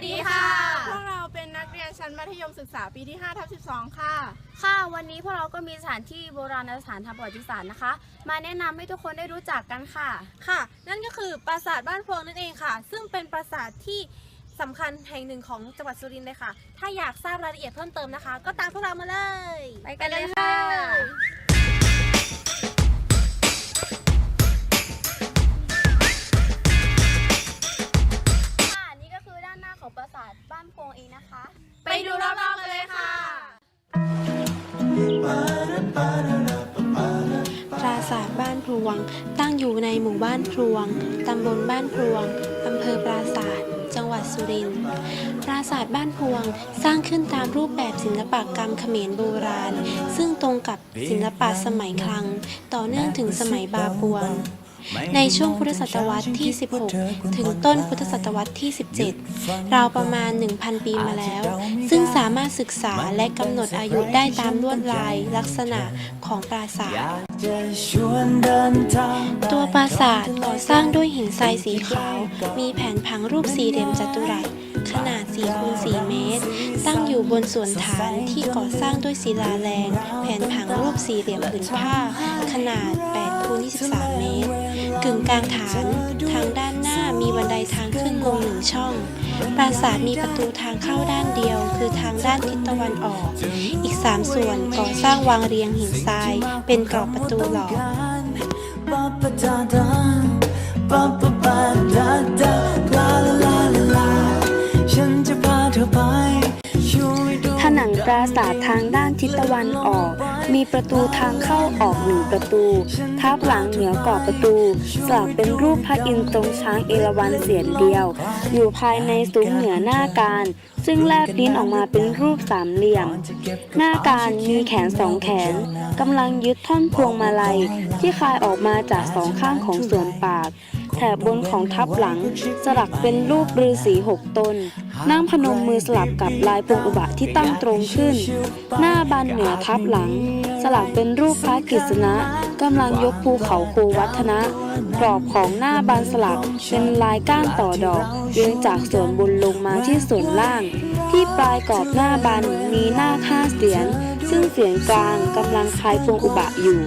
สวัสดีค่ะ พวกเราเป็นนักเรียนชั้นมัธยมศึกษาปีที่5ทับ12 ค่ะ ค่ะ วันนี้พวกเราก็มีสถานที่โบราณสถานทางประวัติศาสตร์นะคะ มาแนะนำให้ทุกคนได้รู้จักกันค่ะ ค่ะ นั่นก็คือปราสาทบ้านพวงนั่นเองค่ะ ซึ่งเป็นปราสาทที่สำคัญแห่งหนึ่งของจังหวัดสุรินทร์เลยค่ะ ถ้าอยากทราบรายละเอียดเพิ่มเติมนะคะ ก็ตามพวกเรามาเลย ไปกันเลยค่ะค่ะ ลวง ตั้งอยู่ในหมู่บ้านพลวง ตำบลบ้านพลวง อำเภอปราสาทจังหวัดสุรินทร์ ปราสาทบ้านพวงสร้างขึ้นตามรูปแบบศิลปกรรมเขมรโบราณ ซึ่งตรงกับศิลปะสมัยคลัง ต่อเนื่องถึงสมัยบาปวง ในช่วงพุทธศตวรรษที่ 16 ถึงต้นพุทธศตวรรษที่ 17 ราวประมาณ 1,000 ปีมาแล้ว ซึ่งสามารถศึกษาและกำหนดอายุได้ตามลวดลายลักษณะของปราสาท ตัวปราสาทก่อสร้างด้วยหินทรายสีขาว มีแผนผังรูปสี่เหลี่ยมจัตุรัส ขนาด4คูณ4เม ตั้งอยู่บนส่วนฐานที่ก่อสร้างด้วยศิลาแรงแผนผังรูปสี่เหลี่ยมผืนผ้า ขนาด8คูณ23 เมตร กึ่งกลางฐาน ทางด้านหน้ามีบันไดทางขึ้นลงหนึ่งช่อง ปราสาทมีประตูทางเข้าด้านเดียว คือทางด้านทิศตะวันออก อีกสามส่วนก่อสร้างวางเรียงหินทราย เป็นกรอบประตูหลอก ราสาททางด้านทิศตะวันออก มีประตูทางเข้าออกหนึ่งประตู ทับหลังเหนือกรอบประตู สลักเป็นรูปพระอินทร์ทรงช้างเอราวัณเสียนเดียว อยู่ภายในซุ้มเหนือหน้าการซึ่งแลบลิ้นออกมาเป็นรูปสามเหลี่ยม หน้าการมีแขนสองแขนกำลังยึดท่อนพวงมาลัยที่คายออกมาจากสองข้างของส่วนปาก ถบบนของทับหลัง สลักเป็นรูปฤาษีหกตน นั่งพนมมือสลับกับลายพงอุบะที่ตั้งตรงขึ้น หน้าบานเหนือทับหลัง สลักเป็นรูปพระกฤษณะกำลังยกภูเขาโควัฒนะกรอบของหน้าบานสลักเป็นลายก้านต่อดอกเรียงจากส่วนบนลงมาที่ส่วนล่าง ที่ปลายกรอบหน้าบันมีหน้าค่าเสียน ซึ่งเสียงกลางกำลังคลายพวงอุบะอยู่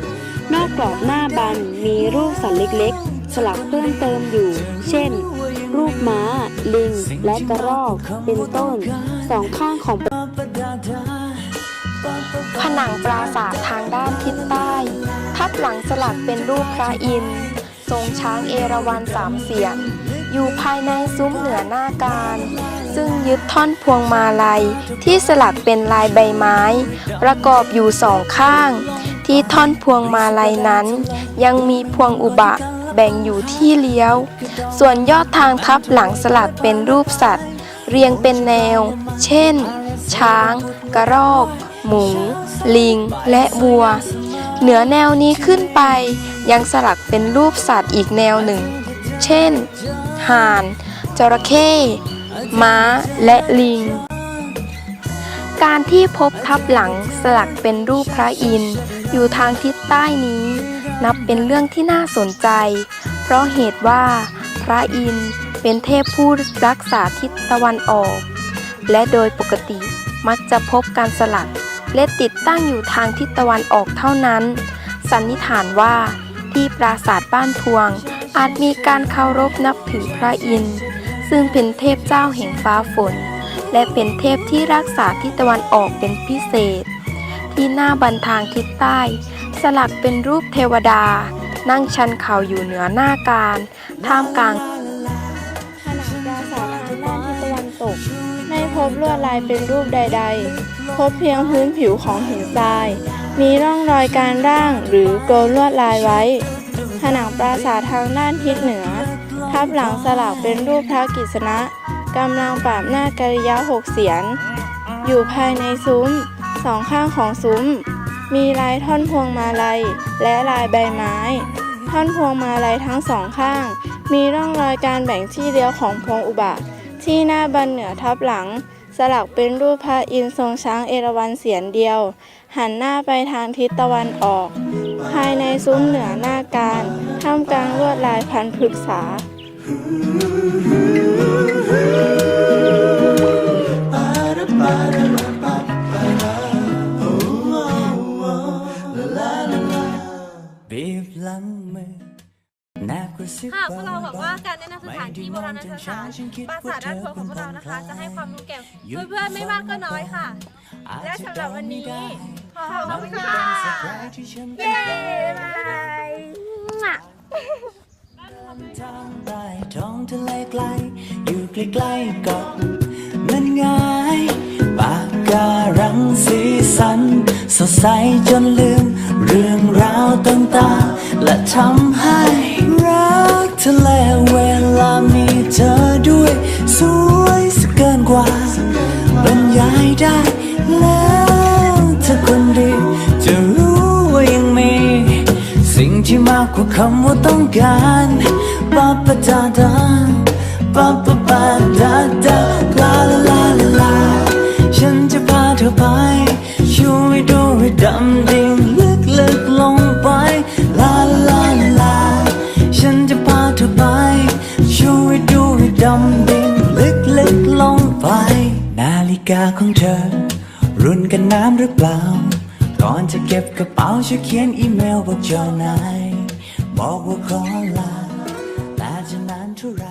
นอกกรอบหน้าบันมีรูปสัตว์เล็กๆ สลักเพิ่มเติมอยู่ เช่น รูปม้า ลิง และกระรอก เป็นต้น สองข้างของผนังปราสาททางด้านทิศใต้ ทับหลังสลักเป็นรูปพระอินทร์ทรงช้างเอราวัณสามเสียนอยู่ภายในซุ้มเหนือหน้าการ ซึ่งยึดท่อนพวงมาลัยที่สลักเป็นลายใบไม้ ประกอบอยู่สองข้าง ที่ท่อนพวงมาลัยนั้น ยังมีพวงอุบะ แบ่งอยู่ที่เลี้ยว ส่วนยอดทางทับหลังสลักเป็นรูปสัตว์ เรียงเป็นแนว เช่น ช้าง กระรอก หมู ลิง และวัว เหนือแนวนี้ขึ้นไป ยังสลักเป็นรูปสัตว์อีกแนวหนึ่ง เช่น ห่าน จระเข้ ม้า และลิงการที่พบทับหลังสลักเป็นรูปพระอินทร์อยู่ทางทิศใต้นี้ นับเป็นเรื่องที่น่าสนใจ เพราะเหตุว่า พระอินทร์เป็นเทพผู้รักษาทิศตะวันออก และโดยปกติมักจะพบการสลักและติดตั้งอยู่ทางทิศตะวันออกเท่านั้น สันนิษฐานว่าที่ปราสาทบ้านพวง อาจมีการเคารพนับถือพระอินทร์ซึ่งเป็นเทพเจ้าแห่งฟ้าฝน และเป็นเทพที่รักษาทิศตะวันออกเป็นพิเศษ ที่หน้าบันทางทิศใต้ สลักเป็นรูปเทวดา นั่งชันเข่าอยู่เหนือหน้าการ ท่ามกลางผนังปราสาททางด้านทิศตะวันตก ไม่พบลวดลายเป็นรูปใด ๆ พบเพียงพื้นผิวของหินทราย มีร่องรอยการร่างหรือโกนลวดลายไว้ ผนังปราสาททางด้านทิศเหนือ ทับหลังสลักเป็นรูปพระกฤษณะกำลังปราบหน้ากริยาหกเสียน อยู่ภายในซุ้มสองข้างของซุ้ม มีลายท่อนพวงมาลัย และลายใบไม้ ท่อนพวงมาลัยทั้งสองข้าง มีร่องรอยการแบ่งที่เลี้ยวของพวงอุบะ ที่หน้าบันเหนือทับหลัง สลักเป็นรูปพระอินทร์ทรงช้างเอราวัณเสียนเดียว หันหน้าไปทางทิศตะวันออก ภายในซุ้มเหนือหน้าการท่ามกลางลวดลายพันพฤกษาเบี งว่าการแนะนำสถานที่โบราณสถานปราสาทด้านพวงของพวกเรานะคะ จะให้ความรู้แก่เพื่อนๆไม่มากก็น้อยค่ะ และสำหรับวันนี้ขอบคุณค่ะเย้บายทางใต้ท้องทะเลไกล อยู่ใกล้ๆกันั่นไงปากการังสีสัน สดใสจนลืม เรื่องราวต่างๆและทำให้ ได้แล้วเธอคนดีจะรู้ว่ายังมี สิ่งที่มากกว่าคำว่าต้องการปาปะดาดาปาปะปาดาดาลาลาลาลาฉันจะพาเธอไปช่วยดูให้ดำดิ่ง กาของเธอ รุนกันน้ำหรือเปล่า ก่อนจะเก็บกระเป๋าช่วเขียนอีเมลบอกเจ้านาย บอกว่าขอลาแต่จะนานเท่าไร